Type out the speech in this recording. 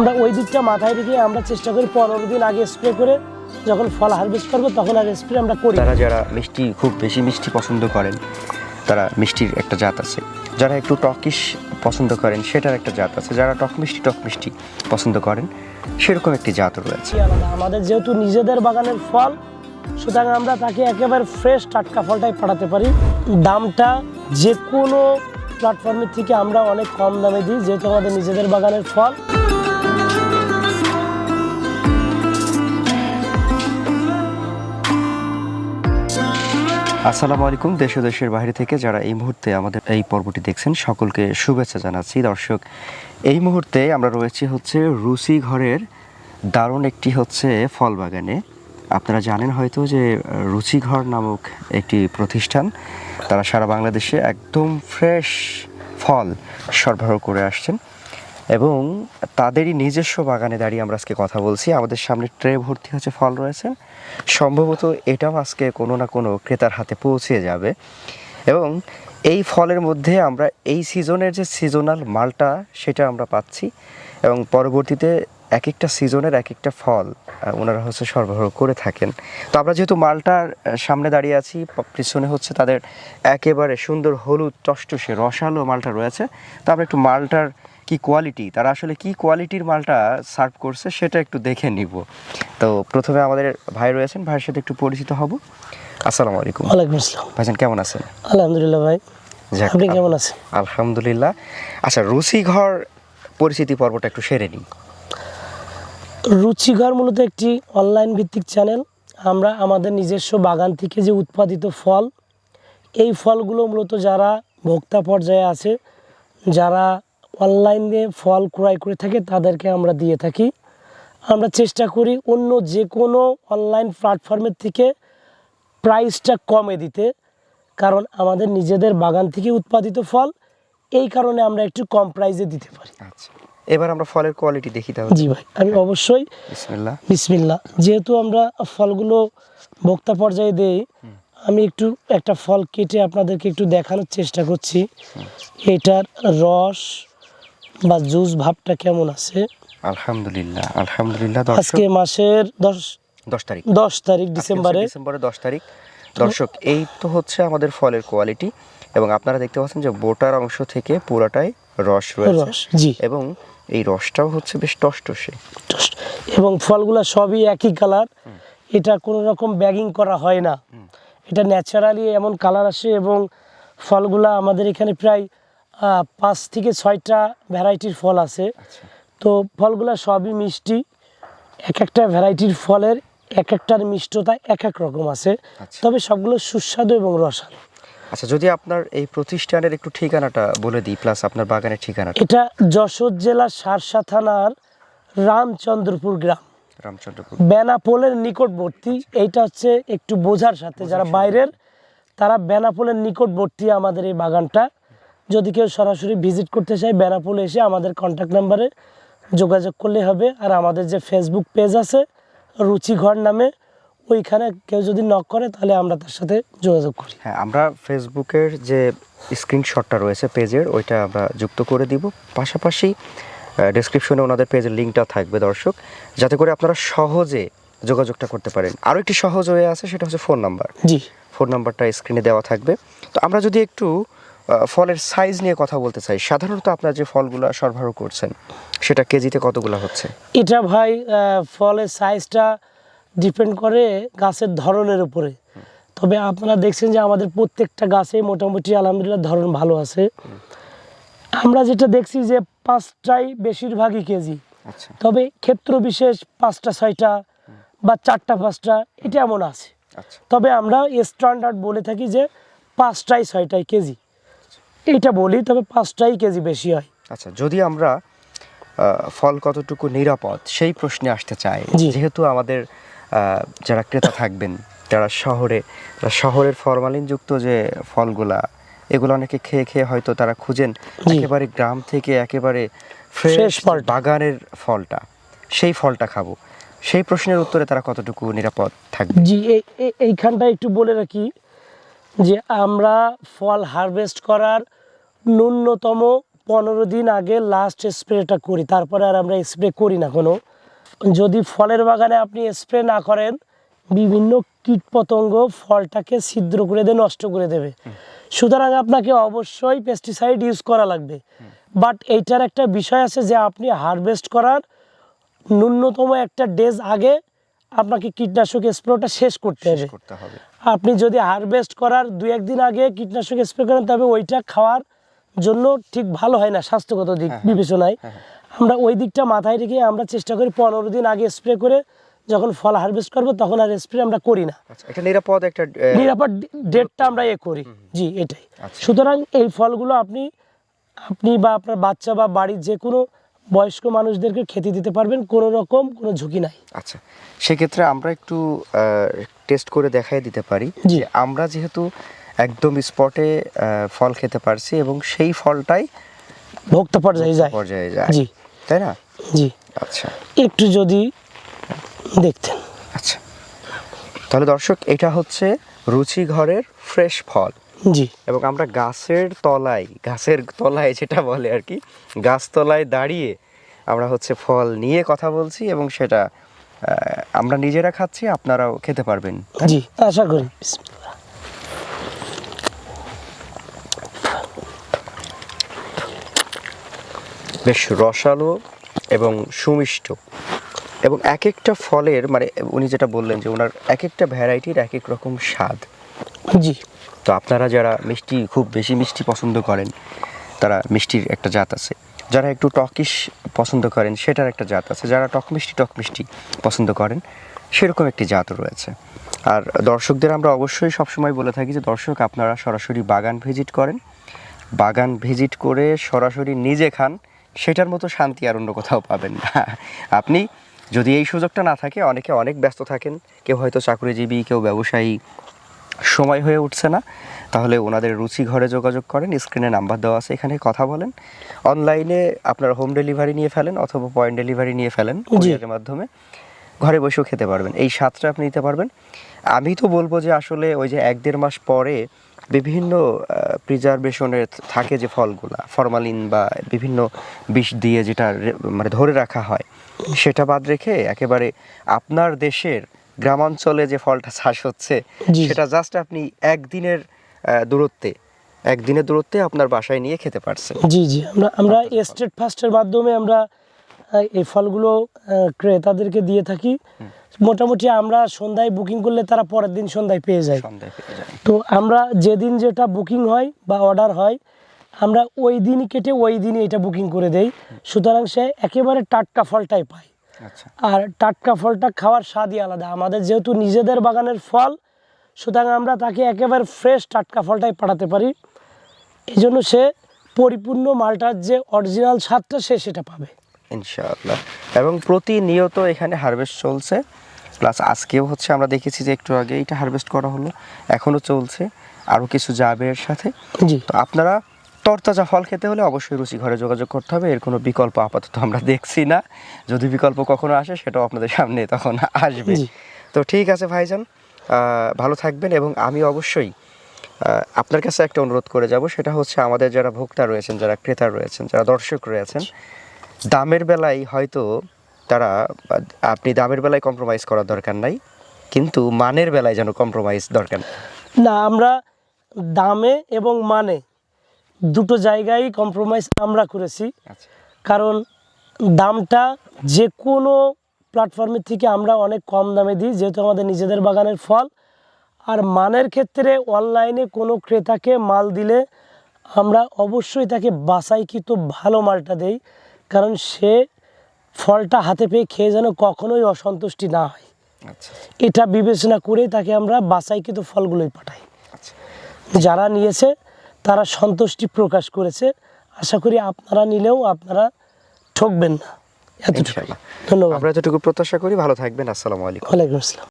আমরা ওই দিকটা মাথায় রেখে আমরা চেষ্টা করি পনেরো দিন আগে স্প্রে করে যখন ফল হারভেস্ট করব তখন আর স্প্রে আমরা করি তারা যারা মিষ্টি খুব বেশি মিষ্টি পছন্দ করেন তারা মিষ্টির একটা জাত আছে। যারা একটু টকিশ পছন্দ করেন সেটার একটা জাত আছে। যারা টক মিষ্টি টক মিষ্টি পছন্দ করেন সেরকম একটি জাত রয়েছে। আমাদের যেহেতু নিজেদের বাগানের ফল সুতরাং আমরা তাকে একেবারে ফ্রেশ টাটকা ফলটাই পাঠাতে পারি। দামটা যে কোনো প্ল্যাটফর্মের থেকে আমরা অনেক কম দামে দিই যেহেতু আমাদের নিজেদের বাগানের ফল। আসসালামু আলাইকুম, দেশ ও দেশের বাইরে থেকে যারা এই মুহূর্তে আমাদের এই পর্বটি দেখছেন, সকলকে শুভেচ্ছা জানাচ্ছি। দর্শক, এই মুহূর্তে আমরা রয়েছি হচ্ছে রুসি ঘরের দারুণ একটি হচ্ছে ফল বাগানে আপনারা জানেন হয়তো যে রুচিঘর নামক একটি প্রতিষ্ঠান, তারা সারা বাংলাদেশে একদম ফ্রেশ ফল সরবরাহ করে আসছেন। এবং তাদেরই নিজস্ব বাগানে দাঁড়িয়ে আমরা আজকে কথা বলছি। আমাদের সামনে ট্রে ভর্তি হচ্ছে ফল রয়েছে। সম্ভবত এটাও আজকে কোনো না কোনো ক্রেতার হাতে পৌঁছে যাবে। এবং এই ফলের মধ্যে আমরা এই সিজনের যে সিজনাল মালটা, সেটা আমরা পাচ্ছি। এবং পরবর্তীতে এক একটা সিজনের এক একটা ফল ওনারা হচ্ছে সরবরাহ করে থাকেন। তো আমরা যেহেতু মালটার সামনে দাঁড়িয়ে আছি পিছনে হচ্ছে তাদের একেবারে সুন্দর হলুদ, টসটসে রসালো মালটা রয়েছে। তো আমরা একটু মালটার কি কোয়ালিটি তারা আসলে কি কোয়ালিটির মালটা সার্ভ করছে সেটা একটু দেখে নিব। তো প্রথমে আমাদের ভাই রয়েছেন ভাইয়ের সাথে একটু পরিচিত হব। আসসালামু আলাইকুম। ওয়ালাইকুম আসসালাম। ভাইজান কেমন আছেন? আলহামদুলিল্লাহ ভাই। আপনি কেমন আছেন? আলহামদুলিল্লাহ। আচ্ছা রুচি ঘর পরিচিতি পর্বটা একটু সেরে নিই রুচিঘর মূলত একটি অনলাইন ভিত্তিক চ্যানেল আমরা আমাদের নিজস্ব বাগান থেকে যে উৎপাদিত ফল এই ফলগুলো মূলত যারা ভোক্তা পর্যায়ে আছে যারা অনলাইনে ফল ক্রয় করে থাকে তাদেরকে আমরা দিয়ে থাকি। আমরা চেষ্টা করি অন্য যে কোনো অনলাইন প্ল্যাটফর্মের থেকে প্রাইসটা কমে দিতে কারণ আমাদের নিজেদের বাগান থেকে উৎপাদিত ফল এই কারণে আমরা একটু কম প্রাইসে দিতে পারি। আচ্ছা এবার আমরা ফলের কোয়ালিটি দেখি তাহলে। জি ভাই আমি অবশ্যই বিসমিল্লাহ। বিসমিল্লা যেহেতু আমরা ফলগুলো ভোক্তা পর্যায়ে দেই আমি একটু একটা ফল কেটে আপনাদেরকে একটু দেখানোর চেষ্টা করছি। এটার রস বা জুস ভাবটা কেমন আছে? আলহামদুলিল্লাহ আলহামদুলিল্লাহ আজকে মাসের দশ দশ তারিখ। দশ তারিখ হচ্ছে ডিসেম্বরে দশ তারিখ। দর্শক এই তো হচ্ছে আমাদের ফলের কোয়ালিটি এবং আপনারা দেখতে পাচ্ছেন যে বোটার অংশ থেকে পুরাটাই রস রয়েছে। রস জি। এবং এই রসটাও হচ্ছে বেশ টসটসে। এবং ফলগুলো সবই একই কালার। এটা কোনো রকম ব্যাগিং করা হয় না। এটা ন্যাচারালি এমন কালার আসে এবং ফলগুলা আমাদের এখানে প্রায় পাঁচ থেকে ছয়টা ভ্যারাইটির ফল আছে। আচ্ছা। তো ফলগুলো সবই মিষ্টি। এক একটা ভ্যারাইটির ফলের এক একটার মিষ্টতা এক এক রকম আছে। আচ্ছা। তবে সবগুলো সুস্বাদু এবং রসালো। আচ্ছা যদি আপনার এই প্রতিষ্ঠানের একটু ঠিকানাটা বলে দিই প্লাস আপনার বাগানের ঠিকানাটা। এটা যশোর জেলার সারসা থানার রামচন্দ্রপুর গ্রাম। রামচন্দ্রপুর। বেনাপোলের নিকটবর্তী। এইটা হচ্ছে একটু বোঝার সাথে যারা বাইরের তারা বেনাপোলের নিকটবর্তী আমাদের এই বাগানটা। যদি কেউ সরাসরি ভিজিট করতে চায় বেড়াপুল এসে আমাদের কন্ট্যাক্ট নাম্বারে যোগাযোগ করলে হবে। আর আমাদের যে ফেসবুক পেজ আছে রুচিঘর নামে ওইখানে কেউ যদি নক করে তাহলে আমরা তার সাথে যোগাযোগ করি। হ্যাঁ আমরা ফেসবুকের যে স্ক্রিনশটটা রয়েছে পেজের ওইটা আমরা যুক্ত করে দিব। পাশাপাশি ডেসক্রিপশনে ওনাদের পেজের লিঙ্কটা থাকবে দর্শক যাতে করে আপনারা সহজে যোগাযোগটা করতে পারেন। আরও একটি সহজ হয়ে আছে সেটা হচ্ছে ফোন নাম্বার জি। ফোন নাম্বারটা স্ক্রিনে দেওয়া থাকবে। তো আমরা যদি একটু ফলের সাইজ নিয়ে কথা বলতে চাই। সাধারণত আপনার যে ফলগুলো সরবরাহ করছেন সেটা কেজিতে কতগুলো হচ্ছে? এটা ভাই ফলের সাইজটা ডিপেন্ড করে গাছের ধরনের উপরে। তবে আপনারা দেখছেন যে আমাদের প্রত্যেকটা গাছে মোটামুটি আলহামদুলিল্লাহ ধরন ভালো আছে। আমরা যেটা দেখছি যে পাঁচটাই বেশিরভাগই কেজি। আচ্ছা। তবে ক্ষেত্র বিশেষ পাঁচটা ছয়টা বা চারটা পাঁচটা এটা এমন আছে। আচ্ছা। তবে আমরা স্ট্যান্ডার্ড বলে থাকি যে পাঁচটাই ছয়টাই কেজি। এইটা বলি তবে পাঁচটাই কেজি বেশি হয়। আচ্ছা যদি আমরা ফল কতটুকু নিরাপদ সেই প্রশ্নে আসতে চাই। যেহেতু আমাদের যারা ক্রেতা থাকবেন যারা শহরে শহরের ফরমালিনযুক্ত যে ফলগুলা এগুলো অনেকে খেয়ে খেয়ে হয়তো তারা খুঁজেন। একেবারে গ্রাম থেকে একেবারে ফ্রেশ ফলটা। বাগানের ফলটা সেই ফলটা খাব। সেই প্রশ্নের উত্তরে তারা কতটুকু নিরাপদ থাকবে? জি এই- এই- এইখানটা একটু বলে রাখি। যে আমরা ফল হারভেস্ট করার ন্যূনতম পনেরো দিন আগে লাস্ট স্প্রেটা করি। তারপরে আর আমরা স্প্রে করি না কোনো। যদি ফলের বাগানে আপনি স্প্রে না করেন, বিভিন্ন কীটপতঙ্গ ফলটাকে ছিদ্র করে দিয়ে নষ্ট করে দেবে। সুতরাং আপনাকে অবশ্যই পেস্টিসাইড ইউজ করা লাগবে। বাট এইটার একটা বিষয় আছে যে আপনি হারভেস্ট করার ন্যূনতম একটা ডেজ আগে আপনাকে কীটনাশক স্প্রেটা শেষ করতে হবে। আপনি যদি হারভেস্ট করার দু একদিন আগে কীটনাশক স্প্রে করেন তবে ওইটা খাওয়ার জন্য ঠিক ভালো হয় না স্বাস্থ্যগত দিক হ্যাঁ, বিবেচনায়। আমরা ওই দিকটা মাথায় রেখে আমরা চেষ্টা করি পনেরো দিন আগে স্প্রে করে যখন ফল হারভেস্ট করব তখন আর স্প্রে আমরা করি না। আচ্ছা এটা নিরাপদ একটা নিরাপদ ডেটটা আমরা এ করি। জি এটাই। আচ্ছা। সুতরাং এই ফলগুলো আপনি আপনি বা আপনার বাচ্চা বা বাড়ির যে কোনো বয়স্ক মানুষদেরকে খেতে দিতে পারবেন কোনো রকম কোনো ঝুঁকি নাই। আচ্ছা সেক্ষেত্রে আমরা একটু টেস্ট করে দেখাই দিতে পারি জি। যে আমরা যেহেতু একদম স্পটে ফল খেতে পারছি এবং সেই ফলটাই ভোক্তা পর্যায়ে যায়। পর্যায়ে যায়। জি। তাই না? জি। আচ্ছা। একটু যদি দেখতেন। আচ্ছা। তাহলে দর্শক এটা হচ্ছে রুচি ঘরের ফ্রেশ ফল। জি। এবং আমরা গাছের তলায় গাছের তলায় যেটা বলে আর কি গাছতলায় দাঁড়িয়ে আমরা হচ্ছে ফল নিয়ে কথা বলছি এবং সেটা আমরা নিজেরা খাচ্ছি আপনারাও খেতে পারবেন। জি আশা করি। বেশ রসালো এবং সুমিষ্ট। এবং এক একটা ফলের মানে উনি যেটা বললেন যে ওনার এক একটা ভ্যারাইটির এক এক রকম স্বাদ। জি। তো আপনারা যারা মিষ্টি, খুব বেশি মিষ্টি পছন্দ করেন, তারা মিষ্টির একটা জাত আছে। যারা একটু টকিশ পছন্দ করেন, সেটার একটা জাত আছে। যারা টক মিষ্টি টক মিষ্টি পছন্দ করেন, সেরকম একটি জাত রয়েছে। আর দর্শকদের আমরা অবশ্যই সবসময় বলে থাকি যে, দর্শক আপনারা সরাসরি বাগান ভিজিট করেন। বাগান ভিজিট করে সরাসরি নিজে খান, সেটার মতো শান্তি আর অন্য কোথাও পাবেন না। আপনি যদি এই সুযোগটা না থাকে, অনেকে অনেক ব্যস্ত থাকেন। কেউ হয়তো চাকরিজীবী, কেউ ব্যবসায়ী সময় হয়ে উঠছে না। তাহলে ওনাদের রুচি ঘরে যোগাযোগ করেন স্ক্রিনে নাম্বার দেওয়া আছে এখানে কথা বলেন। অনলাইনে আপনার হোম ডেলিভারি নিয়ে ফেলেন অথবা পয়েন্ট ডেলিভারি নিয়ে ফেলেন কুরিয়ারের মাধ্যমে। ঘরে বসেও খেতে পারবেন এই স্বাদটা আপনি নিতে পারবেন। আমি তো বলব যে আসলে ওই যে এক দেড় মাস পরে বিভিন্ন প্রিজারভেশনের থাকে যে ফলগুলা ফরমালিন বা বিভিন্ন বিষ দিয়ে যেটা মানে ধরে রাখা হয় সেটা বাদ রেখে একেবারে আপনার দেশের গ্রামাঞ্চলে যে ফলটা চাষ হচ্ছে জি। সেটা জাস্ট আপনি একদিনের দূরত্বে একদিনের দূরত্বে আপনার বাসায় নিয়ে খেতে পারছেন। জি জি। আমরা আমরা স্টেট ফাস্টের মাধ্যমে আমরা এই ফলগুলো ক্রেতাদেরকে দিয়ে থাকি। মোটামুটি আমরা সন্ধ্যায় বুকিং করলে তারা পরের দিন সন্ধ্যায় পেয়ে যায়। তো আমরা যেদিন যেটা বুকিং হয় বা অর্ডার হয় আমরা ওই দিনই কেটে ওই দিনই এটা বুকিং করে দেই। সুতরাং সে একেবারে টাটকা ফলটাই পায়। আচ্ছা আর টাটকা ফলটা খাওয়ার স্বাদই আলাদা। আমাদের যেহেতু নিজেদের বাগানের ফল সুতরাং আমরা তাকে একেবারে ফ্রেশ টাটকা ফলটাই পাঠাতে পারি। এই জন্য সে পরিপূর্ণ মালটার যে অরিজিনাল স্বাদটা সে সেটা পাবে। ইনশাআল্লাহ। এবং প্রতিনিয়ত এখানে হারভেস্ট চলছে। প্লাস আজকেও হচ্ছে আমরা দেখেছি যে একটু আগে এটা হারভেস্ট করা হলো। এখনও চলছে। আরও কিছু যাবে এর সাথে। জি। তো আপনারা তরতাজা ফল খেতে হলে অবশ্যই রুচি ঘরে যোগাযোগ করতে হবে। এর কোনো বিকল্প আপাতত আমরা দেখছি না। যদি বিকল্প কখনো আসে সেটাও আপনাদের সামনে তখন আসবে। তো ঠিক আছে ভাইজান ভালো থাকবেন এবং আমি অবশ্যই আপনার কাছে একটা অনুরোধ করে যাব। সেটা হচ্ছে আমাদের যারা ভোক্তা রয়েছেন যারা ক্রেতা রয়েছেন যারা দর্শক রয়েছেন দামের বেলায় হয়তো তারা আপনি দামের বেলায় কম্প্রোমাইজ করার দরকার নাই কিন্তু মানের বেলায় যেন কম্প্রোমাইজ দরকার। না আমরা দামে এবং মানে দুটো জায়গায় কম্প্রোমাইজ আমরা করেছি। আচ্ছা। কারণ দামটা যে কোনো প্ল্যাটফর্মের থেকে আমরা অনেক কম দামে দিই যেহেতু আমাদের নিজেদের বাগানের ফল। আর মানের ক্ষেত্রে অনলাইনে কোনো ক্রেতাকে মাল দিলে আমরা অবশ্যই তাকে বাসাইকৃত ভালো মালটা দেই কারণ সে ফলটা হাতে পেয়ে খেয়ে যেন কখনোই অসন্তুষ্টি না হয়। আচ্ছা। এটা বিবেচনা করেই তাকে আমরা বাসাইকৃত ফলগুলোই পাঠাই। আচ্ছা। যারা নিয়েছে তারা সন্তুষ্টি প্রকাশ করেছে। আশা করি আপনারা নিলেও আপনারা ঠকবেন না। এতটুকু। ধন্যবাদ। আমরা এতটুকু প্রত্যাশা করি। ভালো থাকবেন। আসসালামু আলাইকুম। ওয়ালাইকুম আসসালাম।